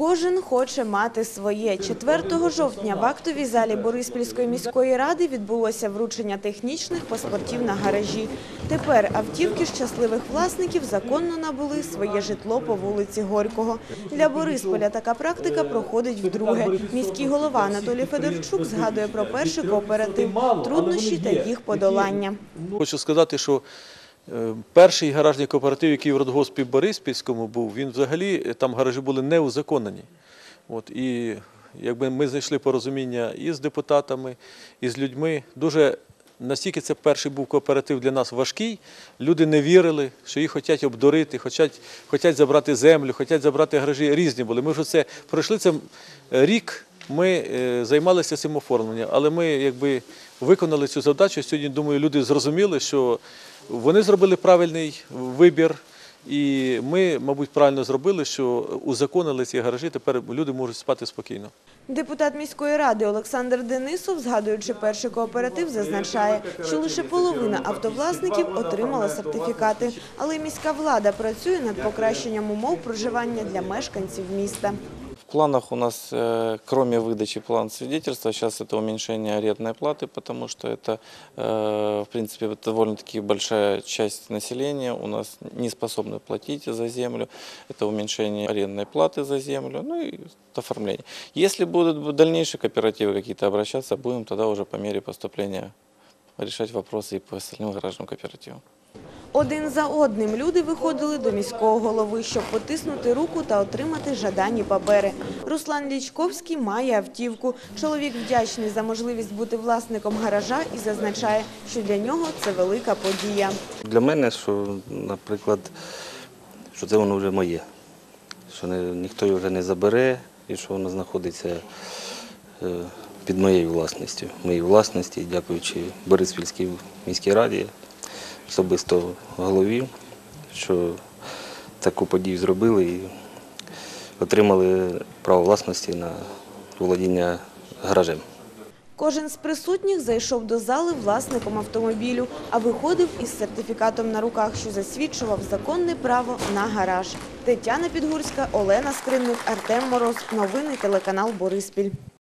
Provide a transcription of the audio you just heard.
Кожен хоче мати своє. 4 жовтня в актовій залі Бориспільської міської ради відбулося вручення технічних паспортів на гаражі. Тепер автівки щасливих власників законно набули своє житло по вулиці Горького. Для Борисполя така практика проходить вдруге. Міський голова Анатолій Федорчук згадує про перший кооператив, труднощі та їх подолання. Хочу сказати, що перший гаражний кооператив, який в Родгоспі Бориспільському був, він взагалі е, там гаражі були не узаконені. От, і якби ми знайшли порозуміння і з депутатами, і з людьми. Дуже настільки це перший був кооператив для нас важкий. Люди не вірили, що їх хочуть обдурити, хочуть, хочуть забрати землю, хочуть забрати гаражі. Різні були. Ми вже це пройшли це рік. Ми е, займалися цим оформленням, але ми якби виконали цю задачу. Сьогодні, думаю, люди зрозуміли, що вони зробили правильний вибір, і ми, мабуть, правильно зробили, що узаконили ці гаражі. Тепер люди можуть спати спокійно. Депутат міської ради Олександр Денисов, згадуючи перший кооператив, зазначає, що лише половина автовласників отримала сертифікати. Але міська влада працює над покращенням умов проживання для мешканців міста В планах у нас, э, кроме выдачи план свидетельства, сейчас это уменьшение арендной платы, потому что это, э, в принципе, вот довольно-таки большая часть населения у нас не способна платить за землю. Это уменьшение арендной платы за землю, ну и оформление. Если будут дальнейшие кооперативы какие-то обращаться, будем тогда уже по мере поступления решать вопросы и по остальным гаражным кооперативам. Один за одним люди виходили до міського голови, щоб потиснути руку та отримати жадані папери. Руслан Лічковський має автівку. Чоловік вдячний за можливість бути власником гаража і зазначає, що для нього це велика подія. Для мене, що, наприклад, що це воно вже моє, що ніхто його вже не забере і що воно знаходиться е, під моєю власністю. Моїй власності, дякуючи Бориспільській міській раді, особисто голові, що таку подію зробили і отримали право власності на володіння гаражем. Кожен з присутніх зайшов до зали власником автомобілю, а виходив із сертифікатом на руках, що засвідчував законне право на гараж. Тетяна Підгурська, Олена Скринник, Артем Мороз. Новини телеканал Бориспіль.